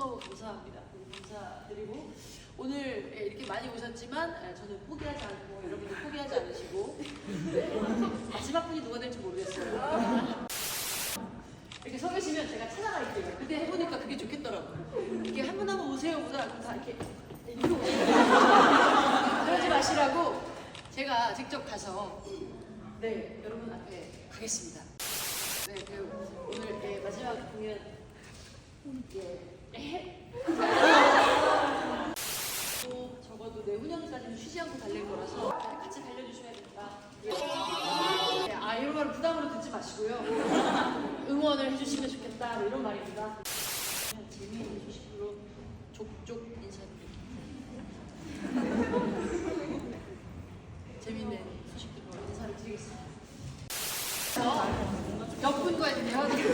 너무너무 감사합니다. 감사드리고 오늘 예, 이렇게 많이 오셨지만 예, 저는 포기하지 않고 여러분도 포기하지 않으시고 네. 마지막 분이 누가 될지 모르겠어요. 이렇게 서 계시면 제가 찾아갈게요. 그때 해보니까 그게 좋겠더라고요. 이렇게 한 분 한 분 오세요보다 다 이렇게 오세요. 그러지 마시라고 제가 직접 가서 네 여러분 앞에 가겠습니다. 네, 그 적어도 내후년까지는 쉬지 않고 달릴 거라서 같이 달려주셔야겠다. 네, 아 이런 말 부담으로 듣지 마시고요. 응원을 해주시면 좋겠다 뭐 이런 말입니다. 재미있는 소식으로 족족 인사드리겠습니다. 재미있는 소식들로 인사를 드리겠습니다. 몇 분과의 대화를